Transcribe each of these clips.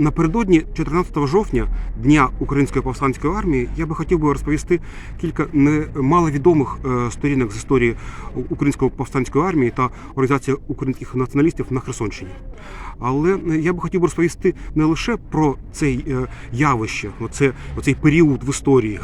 Напередодні 14 жовтня, Дня Української повстанської армії, я би хотів би розповісти кілька немаловідомих е, сторінок з історії Української повстанської армії та організації українських націоналістів на Херсонщині. Але е, я би хотів би розповісти не лише про е, явище, оце, оцей період в історії,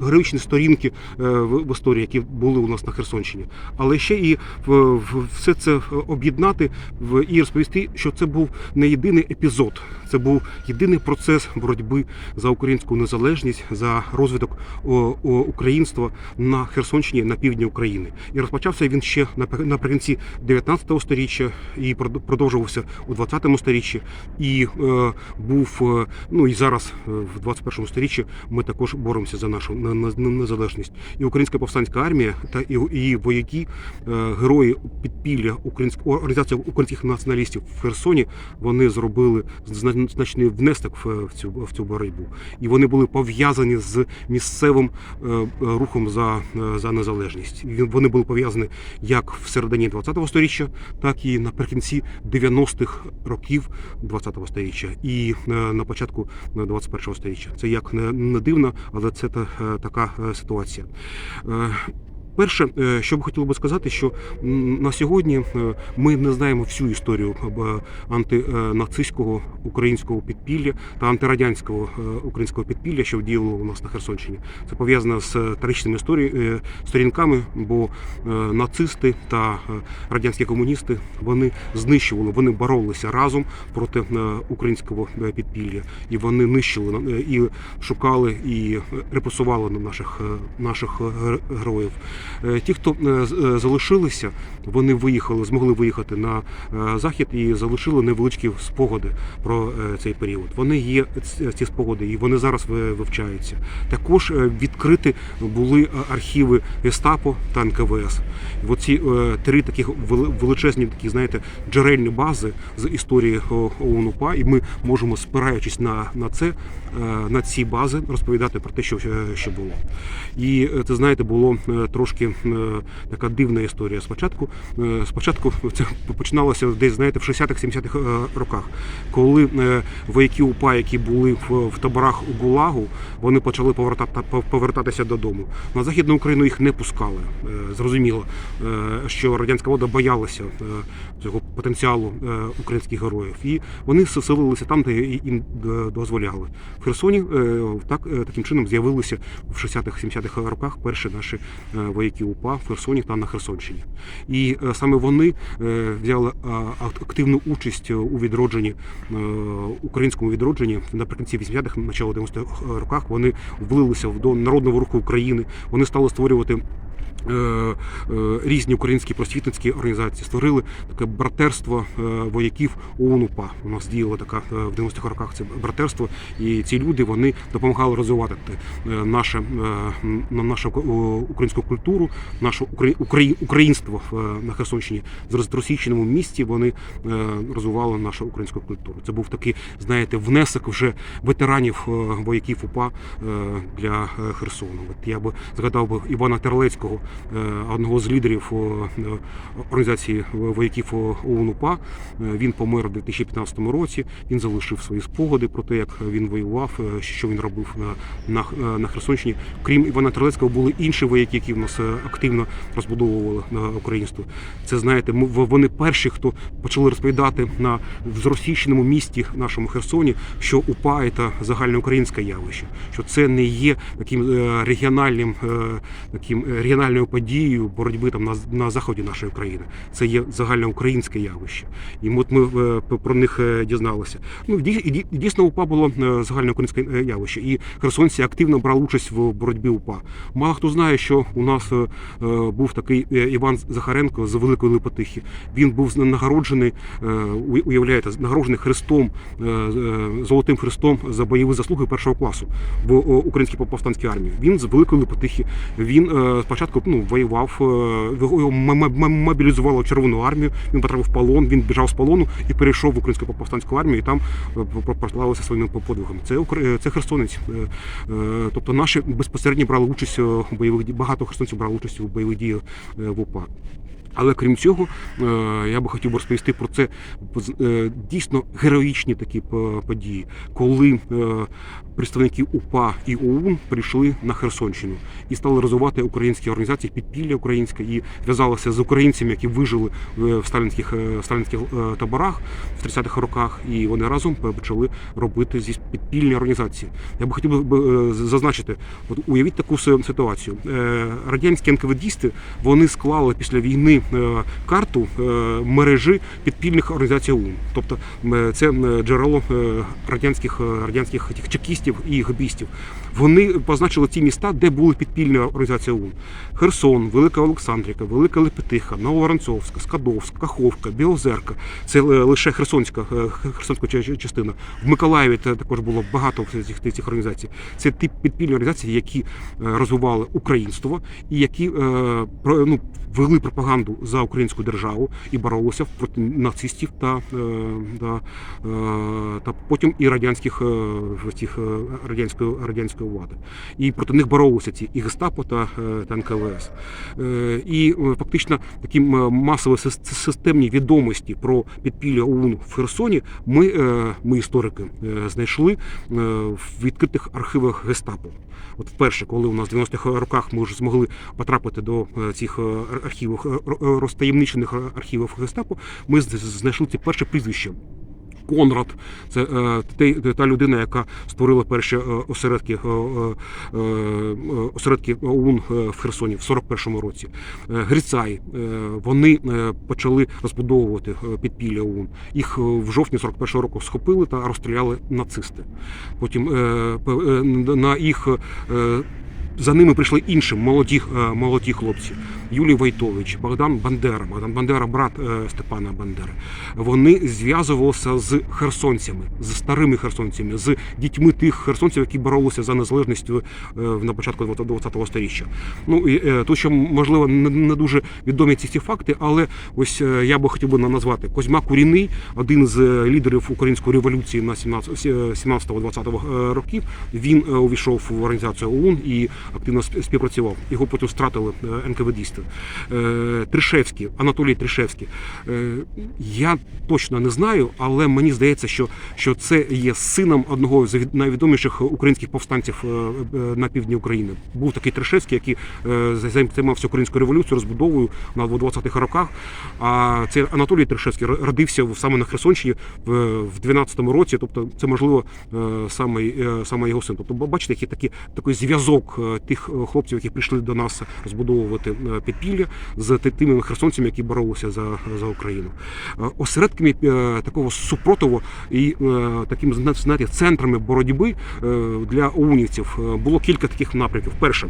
героїчні сторінки в, історії, які були у нас на Херсонщині, але ще і все це об'єднати і розповісти, що це був не єдиний епізод, це був єдиний процес боротьби за українську незалежність, за розвиток українства на Херсонщині на півдні України. І розпочався він ще наприкінці 19 століття і прод- продовжувався у 20 сторіччі. І е, був е, ну і зараз е, в 21 сторіччі ми також боремося за нашу на- на- на- незалежність. І українська повстанська армія та і її вояки, е, герої підпілля української організації українських націоналістів в Херсоні, вони зробили значний внесок в, цю в цю боротьбу, і вони були пов'язані з місцевим е, е, рухом за, е, за незалежність. Вони були пов'язані як в середині 20-го сторіччя, так і наприкінці 90-х років 20-го сторіччя, і на початку 21-го сторіччя. Це як не, дивно, але це та, така ситуація. Перше, е, що б хотіло би сказати, що на сьогодні е, ми не знаємо всю історію е, антинацистського українського підпілля та антирадянського українського підпілля, що діяло у нас на Херсонщині. Це пов'язано з трагічними історії, е, сторінками, бо нацисти та радянські комуністи вони знищували, вони боролися разом проти українського підпілля, і вони нищили і шукали і репресували на наших наших героїв. Е, Ті, хто е, е, залишилися, вони виїхали, змогли виїхати на захід і залишили невеличкі спогади про цей період. Вони є ці спогади, і вони зараз вивчаються. Також відкриті були архіви Гестапо та НКВС. Оці три таких величезні такі, знаєте, джерельні бази з історії о- ОУН-УПА, і ми можемо, спираючись на, на це, на ці бази, розповідати про те, що, що було. І це знаєте, було трошки е, така дивна історія. Спочатку, е, спочатку це починалося десь, знаєте, в 60-х-70-х е, роках, коли вояки УПА, які були в, таборах у ГУЛАГу, вони почали повертати, повертатися додому. На Західну Україну їх не пускали. Зрозуміло, що радянська влада боялася цього потенціалу українських героїв. І вони селилися там, де їм дозволяли. В Херсоні так, таким чином з'явилися в 60-х-70-х роках перші наші е, вояки УПА в Херсоні та на Херсонщині. І е, саме вони е, взяли активну участь у відродженні е, українському відродженні наприкінці 80-х, начало 90-х роках. Вони влилися до народного руху України. Вони стали створювати. е, е, Різні українські просвітницькі організації створили таке братерство е, вояків ОУН-УПА. У нас діяло така е, в 90-х роках це братерство, і ці люди вони допомагали розвивати е, наше е, нашу е, українську культуру, украї- українство е, на Херсонщині з розросійщеному місті. Вони е, розвивали нашу українську культуру. Це був такий, знаєте, внесок вже ветеранів е, вояків УПА для Херсону. От я би згадав би Івана Терлецького, одного з лідерів організації вояків ОУН-УПА. Е, Він помер у 2015 році. Він залишив свої спогади про те, як він воював, що він робив на, на, на Херсонщині. Крім Івана Терлецького, були інші вояки, які в нас е, активно розбудовували на українство. Це знаєте, вони перші, хто почали розповідати на зросійщеному місті нашому Херсоні, що УПА це загальноукраїнське явище, що це не є таким е, регіональним е, таким е, регіональною подією боротьби там на, на заході нашої країни. Це є загальноукраїнське явище. І от ми е, про них е, дізналися. Ну дійсно УПА було е, загальноукраїнське е, явище, і херсонці активно брали участь в боротьбі УПА. Мало хто знає, що у нас е, е, був такий е, Іван Захаренко з Великої Липотихи. Він був нагороджений, уявляєте, нагороджений хрестом, золотим хрестом за бойові заслуги першого класу в українській повстанській армії. Він з Великої Липотихи. Він спочатку ну, воював, його м- м- м- мобілізували Червону армію. Він потрапив в полон. Він біжав з полону і перейшов в українську повстанську армію. І там прославився своїми подвигами. Це це херсонець. Тобто наші безпосередньо брали участь у бойових. Багато херсонців брали участь у бойових діях е, в УПА. Але крім цього, е, я би хотів розповісти про це е, дійсно героїчні такі події, коли е, представники УПА і ОУН прийшли на Херсонщину і стали розвивати українські організації, підпілля українське, і зв'язалися з українцями, які вижили в сталінських, сталінських таборах в 30-х роках, і вони разом почали робити зі підпільні організації. Я би хотів би зазначити, от уявіть таку си- ситуацію. Радянські НКВДісти вони склали після війни карту е, мережі підпільних організацій ОУН. Тобто е, це е, джерело е, радянських е, радянських чекістів і гобістів. Вони позначили ті міста, де були підпільні організації ОУН: Херсон, Велика Олександрівка, Велика Лепетиха, Нововоронцовська, Скадовська, Каховка, Білозерка. Це е, лише Херсонська, е, Херсонська ча- частина. В Миколаєві також було багато цих, цих організацій. Це ті підпільні організації, які е, розвивали українство і які ну, вели пропаганду за українську державу і боролися проти нацистів та, та, та потім і радянських радянської радянської влади. І проти них боролися ці і гестапо та, е, та НКВС. Е, І е, фактично такі масові системні відомості про підпілля ОУН в Херсоні ми, ми історики, знайшли в відкритих архівах гестапо. От вперше, коли у нас в 90-х роках ми вже змогли потрапити до цих архівів, розтаємничених архівів гестапо, ми знайшли ці перші прізвища. Конрад, це е, та людина, яка створила перші е, осередки, е, осередки ОУН в Херсоні в 41-му році. Грицай, е, вони почали розбудовувати підпілля ОУН. Їх в жовтні 41-го року схопили та розстріляли нацисти. Потім на їх за ними прийшли інші молоді, е, молоді хлопці. Юлій Войтович, Богдан Бандера, Богдан Бандера, брат е, Степана Бандери. Вони зв'язувалися з херсонцями, з старими херсонцями, з дітьми тих херсонців, які боролися за незалежність е, на початку 20-го сторіччя. Ну і тут ще можливо не, дуже відомі ці всі факти, але ось я би хотів би назвати Козьма Куріний, один з лідерів української революції на 17-20 років. Він увійшов в організацію ОУН і активно співпрацював. Його потім втратили е, НКВДісти. Е, Тришевський, Анатолій Тришевський. Е, Я точно не знаю, але мені здається, що, що це є сином одного з найвідоміших українських повстанців на півдні України. Був такий Тришевський, який займався українською революцією, розбудовою на 20-х роках. А цей Анатолій Тришевський родився саме на Херсонщині в, в 12-му році. Тобто, це можливо саме, саме його син. Тобто, ба- бачите, який такий, такий зв'язок тих е, хлопців, які прийшли до нас розбудовувати е, підпілля з тими херсонцями, які боролися за, за Україну. Е, Осередками такого супротиву і таким знати центрами боротьби для оунівців е, було кілька таких напрямків. Перше.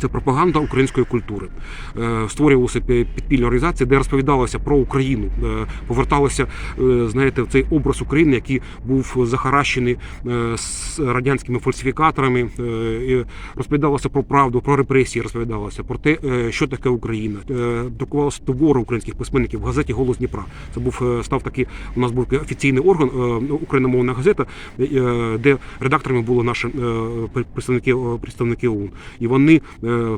Це пропаганда української культури. Е, Створювалися підпільні організації, де розповідалося про Україну, е, поверталося, е, знаєте, в цей образ України, який був захаращений з радянськими фальсифікаторами. Розповідалося про правду, про репресії, розповідалося про те, що таке Україна. Друкувалося твори українських письменників в газеті Голос Дніпра. Це був став такий. У нас був офіційний орган, е, україномовна газета, де редакторами були наші представники представники ОУН. І вони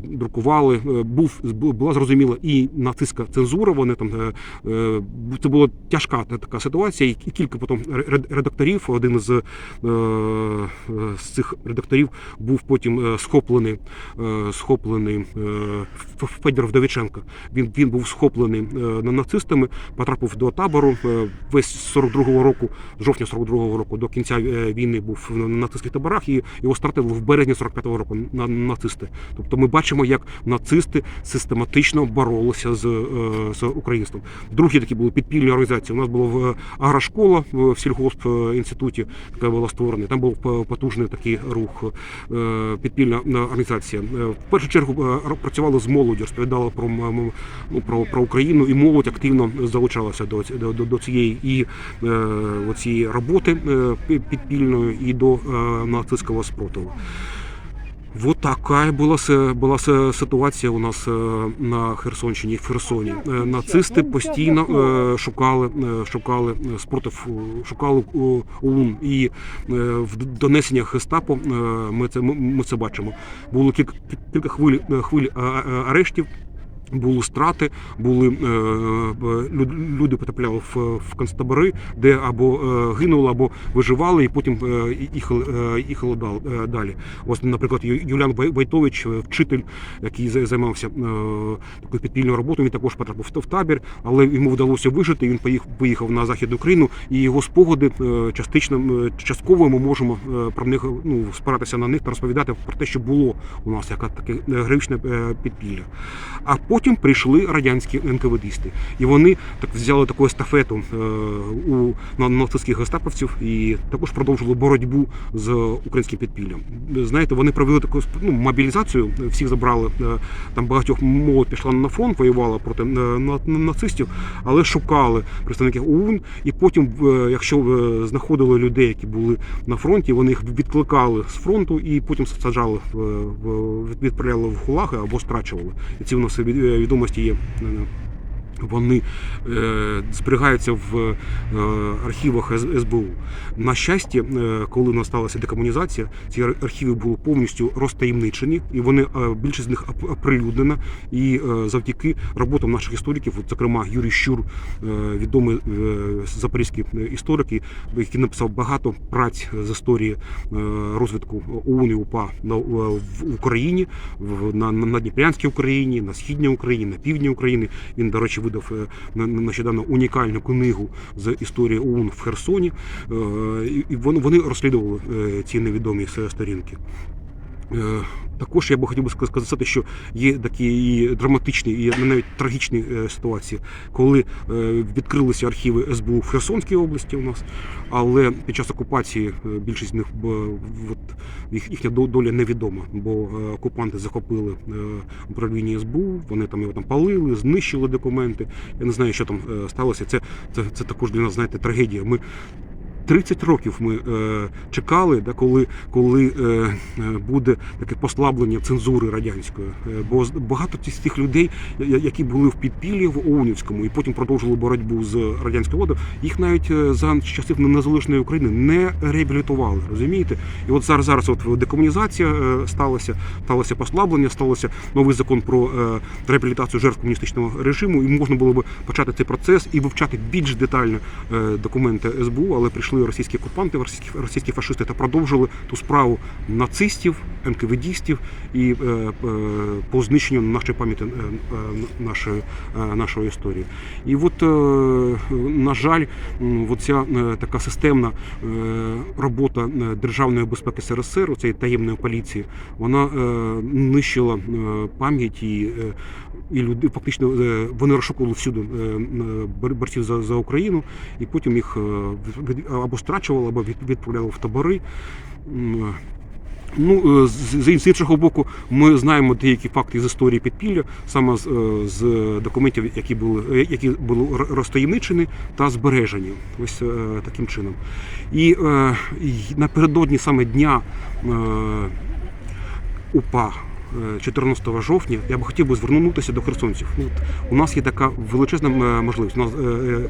друкували. е, Був була зрозуміла і нацистська цензура. Вони там е, е, це була тяжка така ситуація. І кілька потім редакторів. Один з, е, е, з цих редакторів був потім е, схоплений, е, схоплений е, Федір Вдовиченко. Він він був схоплений е, на- нацистами, потрапив до табору. е, Весь 42-го року, жовтня 42-го року до кінця е, війни був на нацистських таборах, і його стратили в березні 45-го року на нацисти. Тобто ми бачимо, як нацисти систематично боролися з, е, з українством. Другі такі були підпільні організації. У нас була в агрошкола в сільгосп е, інституті, яка була створена. Там був п- потужний такий рух, е, підпільна е, організація. Е, В першу чергу е, працювали з молоддю, розповідали про, ну, про, про Україну, і молодь активно залучалася до, до, до, цієї і е, оцієї роботи е, підпільної і до е, нацистського спротиву. Вот така була се- була ситуація у нас е, на Херсонщині, в Херсоні. Е, Нацисти постійно е, шукали, шукали спротив, шукали ОУН. І е, в донесеннях гестапо е, ми це ми, це бачимо. Було кілька кілька хвиль хвиль е, е, арештів. Були страти, були е, люди потрапляли в, концтабори, де або е, гинули, або виживали, і потім е, їхали, далі. Ось, наприклад, Юліан Вай- Вайтович, вчитель, який займався такою підпільною роботою, він також потрапив в- табір, але йому вдалося вижити. Він поїхав, на західну Україну, і його спогади частично частково ми можемо про них ну, спиратися на них та розповідати про те, що було у нас, яка таке героїчне підпілля. А потім прийшли радянські НКВДисти, і вони так взяли таку естафету е, у нацистських гестаповців і також продовжили боротьбу з українським підпіллям. Знаєте, вони провели таку ну, мобілізацію, всіх забрали е, там багатьох молодь пішла на фронт, воювала проти е, на- на- нацистів, але шукали представників ОУН, і потім, якщо знаходили людей, які були на фронті, вони їх відкликали з фронту і потім саджали в, в відправляли в гулаги або страчували. І ці у нас відомості є. Е, Вони е, зберігаються в е, архівах СБУ. На щастя, е, коли насталася декомунізація, ці ар- архіви були повністю розтаємничені, і вони е, більшість з них оп- оприлюднена. І е, завдяки роботам наших істориків, от, зокрема Юрій Щур, е, відомий е, запорізький історик, який написав багато праць з історії е, розвитку ОУН і УПА на в Україні, в на, на, на Дніпрянській Україні, на східній Україні, на півдні України. Він, до речі, видав е, нещодавно унікальну книгу з історії ОУН в Херсоні. Е, І вони, розслідували е, ці невідомі сторінки. Е, Також я би хотів би сказати, що є такі і драматичні, і навіть трагічні е, ситуації, коли е, відкрилися архіви СБУ в Херсонській області у нас, але під час окупації більшість з них от, їхня доля невідома, бо окупанти захопили управління СБУ, вони там його там палили, знищили документи. Я не знаю, що там сталося. Це, це, це також для нас, знаєте, трагедія. Ми 30 років ми е, чекали, да, коли, коли е, е, буде таке послаблення цензури радянської. Е, бо багато з тих людей, які були в підпіллі в Оунівському і потім продовжили боротьбу з радянською владою, їх навіть е, за часів незалежної України не реабілітували. Розумієте? І от зараз зараз от декомунізація сталася, сталося послаблення, сталося новий закон про реабілітацію жертв комуністичного режиму, і можна було би почати цей процес і вивчати більш детально документи СБУ, але прийшли російські окупанти, російські, російські фашисти та продовжили ту справу нацистів, НКВДістів і е, е, по знищенню нашої пам'яті е, нашої, нашої історії. І от, на жаль, ця така системна робота державної безпеки СРСР, цієї таємної поліції, вона нищила пам'ять і, і люди фактично вони розшукували всюди бор- борців за, за Україну, і потім їх або страчували, або від- відправляли в табори. Е, Ну, е, з, іншого боку, ми знаємо деякі факти з історії підпілля, саме з, е, з документів, які були, які були розтаємничені та збережені. Ось таким чином. І, і напередодні саме дня УПА. Е, 14 жовтня я б хотів би звернутися до херсонців. Ну, у нас є така величезна е, можливість. У нас е, е,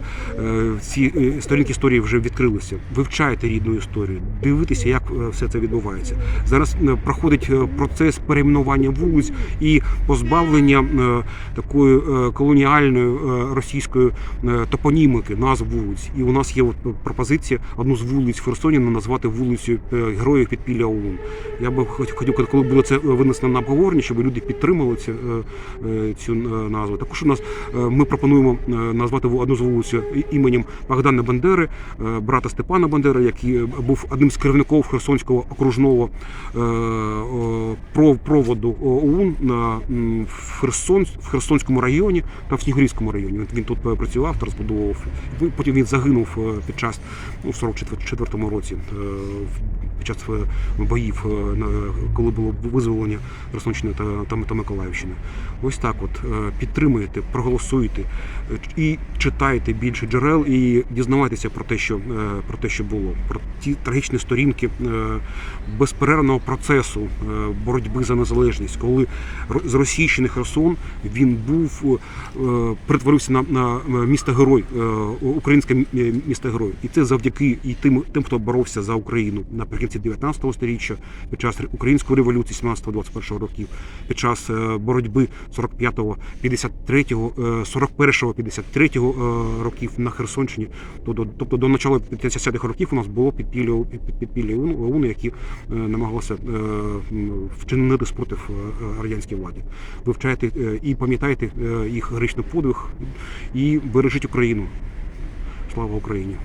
е, ці е, сторінки історії вже відкрилися. Вивчайте рідну історію, дивитися, як е, все це відбувається. Зараз е, проходить е, процес перейменування вулиць і позбавлення е, такої е, колоніальної е, російської е, топонімики, назв вулиць. І у нас є пропозиція одну з вулиць в Херсоні назвати вулицею е, Героїв підпілля ОУН. Я би хотів, коли було це винесено на обговорення, щоб люди підтримали цю, е, е, цю е, назву. Також у нас ми пропонуємо назвати одну з вулиць іменем Богдана Бандери, брата Степана Бандери, який був одним з керівників Херсонського окружного проводу ОУН на в Херсон в Херсонському районі та в Снігурівському районі. Він- тут працював та розбудовував. Потім він загинув під час ну, в 44 році під час е, боїв, е, коли було визволення Херсонщини та, Миколаївщини. Ось так от е, підтримуєте, проголосуйте і читайте більше джерел і дізнавайтеся про те, що про те, що було, про ті трагічні сторінки безперервного процесу боротьби за незалежність, коли ро- зросійщений Херсон він був перетворився на, на місто герой, українське місто герой, і це завдяки і тим, тим, хто боровся за Україну наприкінці 19 століття, під час української революції 17-21 років, під час е, боротьби 45-го, 53-го, е, 41-го, 53-го е, років на Херсонщині. Тобто, до начала 50-х років у нас було підпілля, під- підпілля ОУН, які е, намагалися е, вчинити спротив радянській владі. Вивчайте і пам'ятайте їх героїчний подвиг і бережіть Україну. Слава Україні!